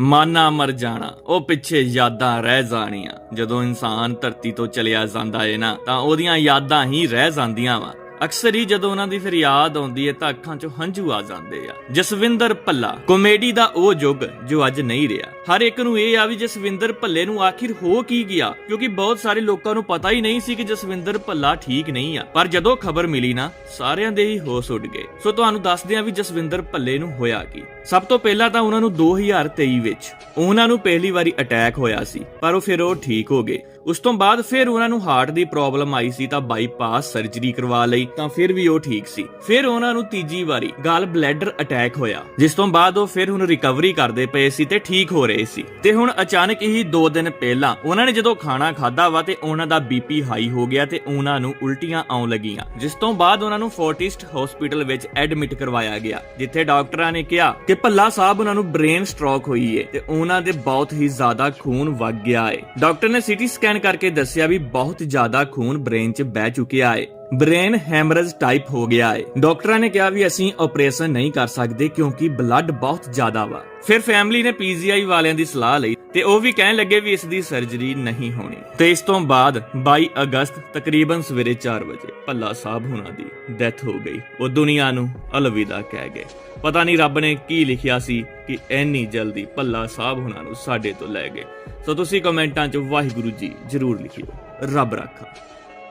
ਮਾਨਾ ਮਰ ਜਾਣਾ। ਉਹ ਪਿੱਛੇ ਯਾਦਾਂ ਰਹਿ ਜਾਣੀਆਂ। ਜਦੋਂ ਇਨਸਾਨ ਧਰਤੀ ਤੋਂ ਚਲਿਆ ਜਾਂਦਾ ਏ ਨਾ, ਤਾਂ ਉਹਦੀਆਂ ਯਾਦਾਂ ਹੀ ਰਹਿ ਜਾਂਦੀਆਂ ਵਾ। ਅਕਸਰ ਹੀ ਜਦੋਂ ਉਹਨਾਂ ਦੀ ਫਿਰ ਯਾਦ ਆਉਂਦੀ ਹੈ ਤਾਂ ਅੱਖਾਂ 'ਚੋਂ ਹੰਝੂ ਆ ਜਾਂਦੇ ਆ। ਜਸਵਿੰਦਰ ਭੱਲਾ, ਕਾਮੇਡੀ ਦਾ ਉਹ ਯੁੱਗ ਜੋ ਅੱਜ ਨਹੀਂ ਰਿਹਾ। ਹਰ ਇੱਕ ਨੂੰ ਇਹ ਆ ਵੀ ਜਸਵਿੰਦਰ ਭੱਲੇ ਨੂੰ ਆਖਿਰ ਹੋ ਕੀ ਗਿਆ? ਕਿਉਂਕਿ ਬਹੁਤ ਸਾਰੇ ਲੋਕਾਂ ਨੂੰ ਪਤਾ ਹੀ ਨਹੀਂ ਸੀ ਕਿ ਜਸਵਿੰਦਰ ਭੱਲਾ ਠੀਕ ਨਹੀਂ ਆ। ਪਰ ਜਦੋਂ ਖਬਰ ਮਿਲੀ ਨਾ, ਸਾਰਿਆਂ ਦੇ ਹੀ ਹੋਸ਼ ਉੱਡ ਗਏ। ਸੋ ਤੁਹਾਨੂੰ ਦੱਸਦੇ ਆ ਵੀ ਜਸਵਿੰਦਰ ਭੱਲੇ ਨੂੰ ਹੋਇਆ ਕੀ। ਸਭ ਤੋਂ ਪਹਿਲਾਂ ਤਾਂ ਉਹਨਾਂ ਨੂੰ 2023 ਵਿੱਚ ਉਹਨਾਂ ਨੂੰ ਪਹਿਲੀ ਵਾਰੀ ਅਟੈਕ ਹੋਇਆ ਸੀ, ਪਰ ਉਹ ਫਿਰ ਉਹ ਠੀਕ ਹੋ ਗਏ। ਉਸ ਤੋਂ ਬਾਅਦ ਫਿਰ ਉਹਨਾਂ ਨੂੰ ਹਾਰਟ ਦੀ ਪ੍ਰੋਬਲਮ ਆਈ ਸੀ ਤਾਂ ਬਾਈਪਾਸ ਸਰਜਰੀ ਕਰਵਾ ਲਈ। ਤਾਂ ਫਿਰ ਵੀ ਉਹ ਠੀਕ ਸੀ। ਫਿਰ ਉਹਨਾਂ ਨੂੰ ਤੀਜੀ ਵਾਰੀ ਗਾਲ ਬਲੈਡਰ ਅਟੈਕ ਹੋਇਆ। ਜਿਸ ਤੋਂ ਬਾਅਦ ਉਹ ਫਿਰ ਹੁਣ ਰਿਕਵਰੀ ਕਰਦੇ ਪਏ ਸੀ ਤੇ ਠੀਕ ਹੋ ਰਹੇ ਸੀ। ਤੇ ਹੁਣ ਅਚਾਨਕ ਹੀ 2 ਦਿਨ ਪਹਿਲਾਂ ਉਹਨਾਂ ਨੇ ਜਦੋਂ ਖਾਣਾ ਖਾਦਾ ਵਾ ਤੇ ਉਹਨਾਂ ਦਾ ਬੀਪੀ ਹਾਈ ਹੋ ਗਿਆ ਤੇ ਉਹਨਾਂ ਨੂੰ ਉਲਟੀਆਂ ਆਉਣ ਲੱਗੀਆਂ। ਜਿਸ ਤੋਂ ਬਾਅਦ ਉਹਨਾਂ ਨੂੰ ਫੋਰਟਿਸਟ ਹਸਪੀਟਲ ਵਿੱਚ ਐਡਮਿਟ ਕਰਵਾਇਆ ਗਿਆ, ਜਿੱਥੇ ਡਾਕਟਰਾਂ ਨੇ ਕਿਹਾ ਕਿ ਭੱਲਾ ਸਾਹਿਬ ਉਹਨਾਂ ਨੂੰ ਬ੍ਰੇਨ ਸਟ੍ਰੋਕ ਹੋਈ ਏ ਤੇ ਉਹਨਾਂ ਦੇ ਬਹੁਤ ਹੀ ਜ਼ਿਆਦਾ ਖੂਨ ਵਗ ਗਿਆ ਏ। ਡਾਕਟਰ ਨੇ ਸੀਟੀ ਸਕੈਨ ਕਰਕੇ ਦੱਸਿਆ ਵੀ ਬਹੁਤ ਜ਼ਿਆਦਾ ਖੂਨ ਬ੍ਰੇਨ 'ਚ ਬਹਿ ਚੁੱਕਿਆ ਏ। ਬ੍ਰੇਨ ਹੈਮਰੇਜ ਟਾਈਪ ਹੋ ਗਿਆ ਏ। ਡਾਕਟਰਾਂ ਨੇ ਕਿਹਾ ਵੀ ਅਸੀਂ ਆਪਰੇਸ਼ਨ ਨਹੀਂ ਕਰ ਸਕਦੇ ਕਿਉਂਕਿ ਬਲੱਡ ਬਹੁਤ ਜ਼ਿਆਦਾ ਵਾ। ਫਿਰ ਫੈਮਿਲੀ ਨੇ ਪੀਜੀਆਈ ਵਾਲਿਆਂ ਦੀ ਸਲਾਹ ਲਈ ਤੇ ਉਹ ਵੀ ਕਹਿਣ ਲੱਗੇ ਵੀ ਇਸ ਦੀ ਸਰਜਰੀ ਨਹੀਂ ਹੋਣੀ। ਤੇ ਇਸ ਤੋਂ ਬਾਅਦ 22 ਅਗਸਤ ਤਕਰੀਬਨ ਸਵੇਰੇ 4 ਵਜੇ ਭੱਲਾ ਸਾਹਿਬ ਹੁਣਾਂ ਦੀ ਡੈਥ ਹੋ ਗਈ। ਉਹ ਦੁਨੀਆ ਨੂੰ ਅਲਵਿਦਾ ਕਹਿ ਗਏ। ਪਤਾ ਨਹੀਂ ਰੱਬ ਨੇ ਕੀ ਲਿਖਿਆ ਸੀ ਕਿ ਇੰਨੀ ਜਲਦੀ ਭੱਲਾ ਸਾਹਿਬ ਹੁਣਾਂ ਨੂੰ ਸਾਡੇ ਤੋਂ ਲੈ ਗਏ। ਸੋ ਤੁਸੀਂ ਕਮੈਂਟਾਂ 'ਚ ਵਾਹਿਗੁਰੂ ਜੀ ਜਰੂਰ ਲਿਖਿਓ। ਰੱਬ ਰਾਖਾ।